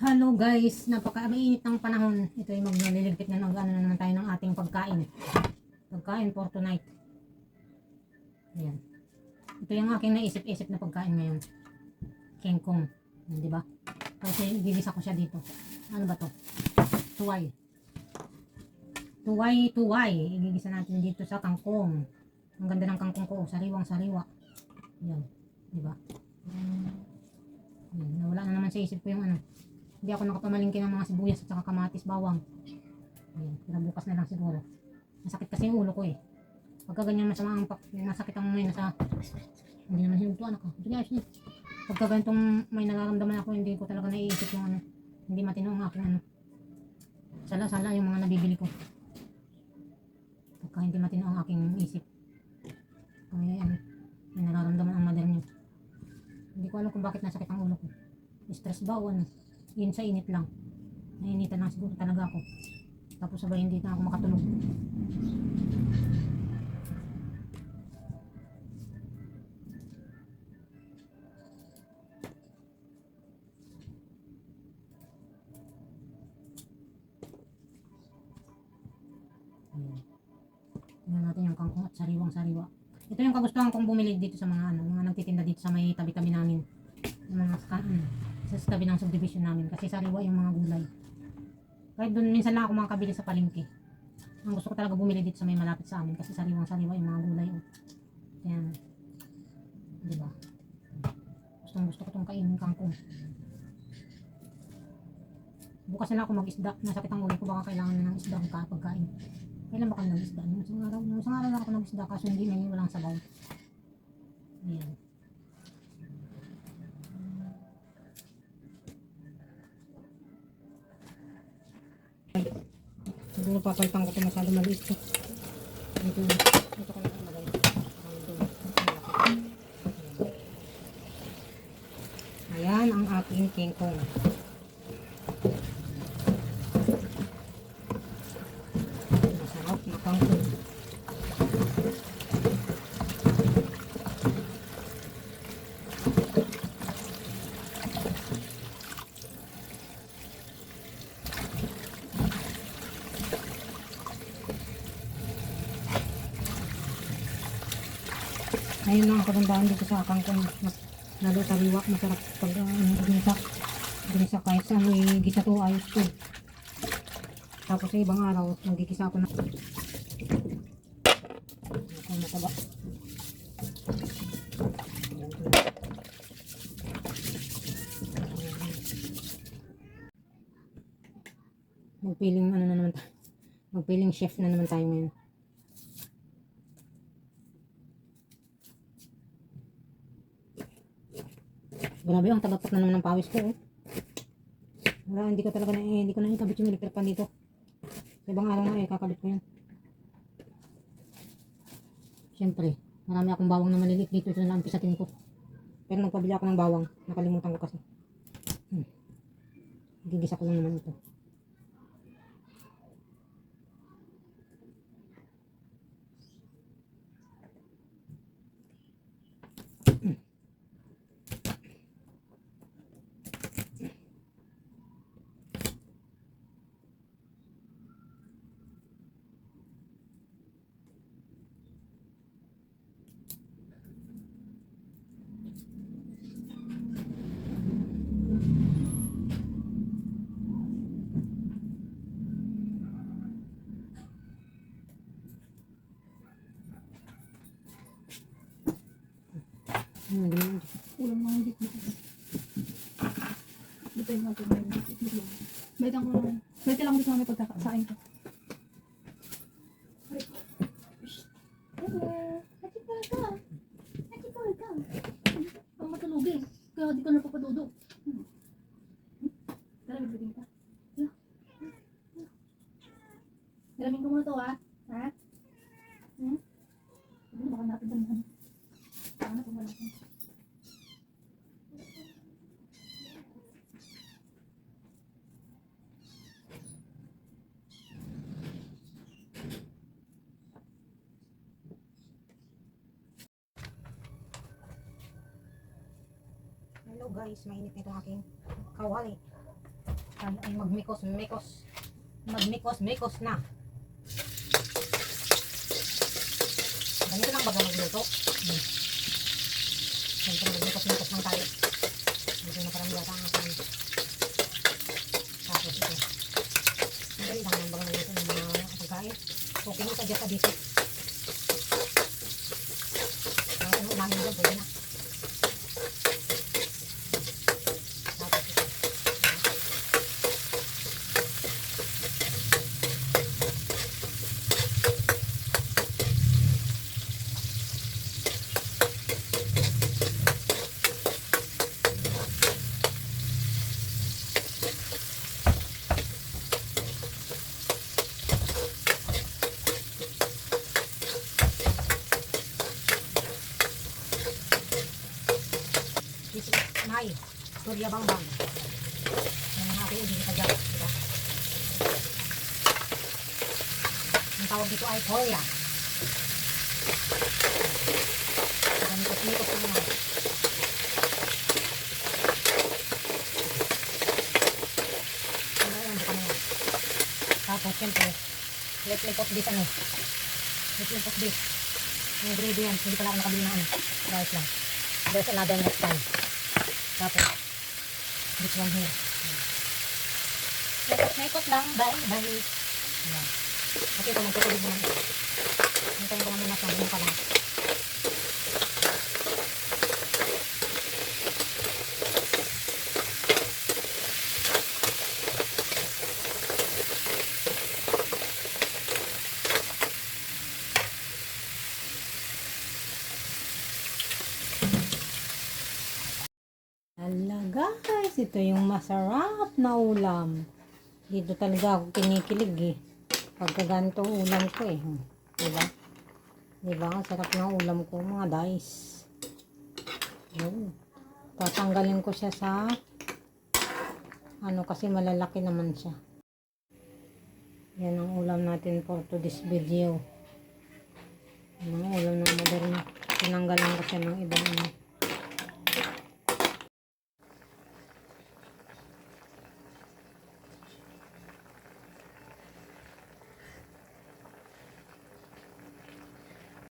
Hello guys, napaka mainit ng panahon. Ito yung maglililigpit na ng ano na naman tayo ng ating pagkain. Pagkain for tonight. Ayan. Ito yung aking naisip-isip na pagkain ngayon. Kengkong. Yan, Di ba? Kasi gigisa ko siya dito. Ano ba to? Tuway. Tuway, tuway. Igigisa natin dito sa kangkong. Ang ganda ng kangkong ko. Sariwang sariwa. Yan. Di ba? Yan. Nawala na naman sa isip ko yung ano. Hindi ako nakapamalingkin ng mga sibuyas at saka kamatis, bawang. Ayan, pero bukas na lang siguro. Masakit kasi yung ulo ko eh. Pagka ganyan masama ang pak, masakit ang may nasa, hindi naman hinuto anak ko. Sige, ayos niya. Pagka ganitong may nararamdaman ako, hindi ko talaga naiisip yung ano, hindi matino ang aking ano. Sala-sala yung mga nabibili ko. Pagka hindi matino ang aking isip. Kaya ano, may nararamdaman ang mother niyo. Hindi ko alam kung bakit nasakit ang ulo ko. Stress ba o ano? Yun sa init lang. Nainitan lang siguro talaga ako. Tapos sabay hindi na ako makatulog. Tingnan natin yung kangkong at sariwang sariwa. Ito yung kagustuhan kong bumili dito sa mga ano, mga nagtitinda dito sa may tabi-tabi namin. Yung mga ska- mm, sa tabi ng subdivision namin kasi sariwa yung mga gulay. Kahit doon minsan lang ako makakabili sa palengke. Ang gusto ko talaga bumili dito sa may malapit sa amin kasi sariwang sariwa yung mga gulay. Oh. Ayan. Di ba? Gustong gusto ko itong kainin kangkong. Bukas na lang ako mag-isda. Nasakit ang ulo ko baka kailangan na ng isda ang ka- pagkain. Kailan ba kayo nag-isda? Nung isang araw, nung isang araw lang ako nag-isda kaso hindi na yun, walang sabaw. Ayan. Siguro papalitan ko ito masyado maliit to. Dito, ilagay. Parang doon. Ayan ang aking kingkong. Masarap na kangkong. Ayun lang ang kagandahan dito sa kangkong. Mas lalo sariwa, masarap pag uh, ginisa. Ginisa kahit sa may gisa to, ayos to. Tapos sa ibang araw, nagkikisa ako na. Ako mataba. Magpiling ano na naman tayo. Magpiling chef na naman tayo ngayon. Grabe ang tagapot na naman ng pawis ko. Oh. Wala, hindi ko talaga na, eh, hindi ko na ikabit yung electric pan dito. Sa ibang araw na eh, kakabit ko yan. Siyempre, marami akong bawang na maliliit dito. Ito na lang ang pisatin ko. Pero nagpabili ako ng bawang. Nakalimutan ko kasi. Hmm. Gigisa ko lang naman ito. Ulam mga natin na yung higit lang. Balikan ko lang. Balikan lang dito may pagkakasain ko. Ka. Ka. Kaya di ka napapadudog. Hmm. Tara, bibigyan ka. Yeah. Dalamin ko muna to ha. Ha? Hmm? Ano baka natin dalaman. Ano kung wala ko? Hello guys, mainit na itong aking kawali. Ay, ay magmikos, mikos. Magmikos, mikos na. Ganito lang baga magluto. Hmm. Siyempre magmikos, mikos lang tayo. Dito na parang yata ang aking. Tapos ito. Madali lang yung baga magluto ng mga pagkain. Okay sa dyan sa. Mga ano, unahin mo dyan, pwede na. Tapos ito. My Surya Bangbang. Yan ang ating hindi sa Diba? Ang tawag dito ay Koya. Ganito-ganito ko naman. Ano na yan. Tapos, siyempre, me put this, ano, me put this, ingredients, hindi pala ako nakabili ng ano, rice lang. There's another next time. Tapos, this one here. Ikot-ikot lang, bye, bye. Ayan. Kasi ito, magtutulog naman. Hintayin ko na muna sa pa lang. Guys, ito yung masarap na ulam. Dito talaga ako kinikilig eh. Pagka ganito ulam ko eh. Diba? Diba? Sarap ng ulam ko mga guys. Yun. Tatanggalin ko siya sa ano kasi malalaki naman siya. Yan ang ulam natin for today's video. Yan ang ulam ng modern. Tinanggalan ko siya ng ibang ano.